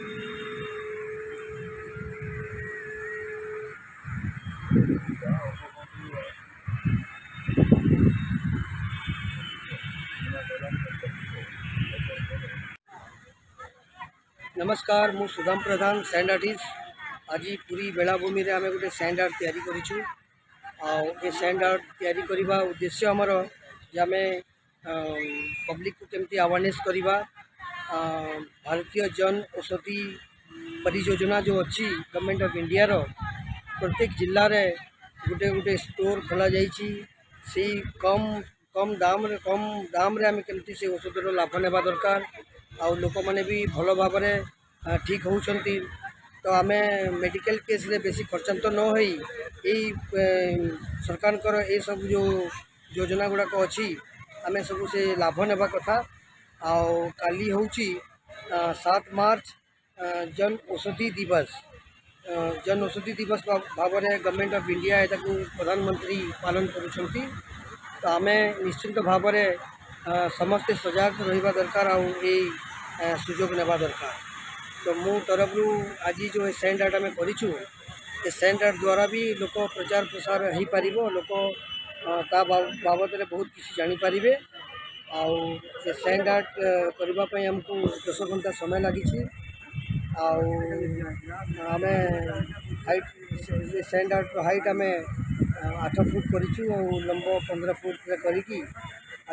नमस्कार मु सुधाम प्रधान sand artist आज पूरी बेलाभूमि आम गोटे सैंड आर्ट या कर सैंड आर्ट या उद्देश्य आमर जे आम पब्लिक को कमी आवेरनेस करवा भारतीय जन औषधि परियोजना जो अच्छी गवर्नमेंट ऑफ इंडिया रो प्रत्येक जिले रे गोटे गोटे स्टोर खोला जाइए कम कम दाम कम दाम रे आम केमती से औषधर लाभ नेवा दरकार आउ लोक मैंने भी भल भाव ठीक होती तो आम मेडिकल केस रे बेसी खर्चात न हो सरकार ये सब जो योजना गुड़ाक अच्छी आम सब से लाभ नेवा कथा आओ सात मार्च जन औषधि दिवस जन औषधि दिवस भाव में गवर्नमेंट ऑफ इंडिया है प्रधानमंत्री पालन करुंट तो आम निश्चिंत भाव में समस्ते सजग रहा दरकार आई सुजोग नवा दरकार तो मो तरफ आज जो सैंड आर्ट आम कर सैंड आर्ट द्वारा भी लोक प्रचार प्रसार हो पार लोक बाबद बहुत किसी जापर ଆଉ ସେ ସେଣ୍ଡ ଆର୍ଟ କରିବା ପାଇଁ ଆମକୁ ଦଶ ଘଣ୍ଟା ସମୟ ଲାଗିଛି ଆଉ ଆମେ ହାଇଟ୍ ସେଣ୍ଡ ଆର୍ଟର ହାଇଟ୍ ଆମେ ଆଠ ଫୁଟ୍ କରିଛୁ ଆଉ ଲମ୍ବ ପନ୍ଦର ଫୁଟ୍ରେ କରିକି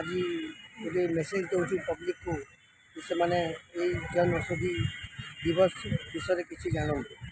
ଆଜି ଗୋଟେ ମେସେଜ୍ ଦେଉଛୁ ପବ୍ଲିକକୁ ସେମାନେ ଏଇ ଜନ ଔଷଧି ଦିବସ ବିଷୟରେ କିଛି ଜାଣନ୍ତୁ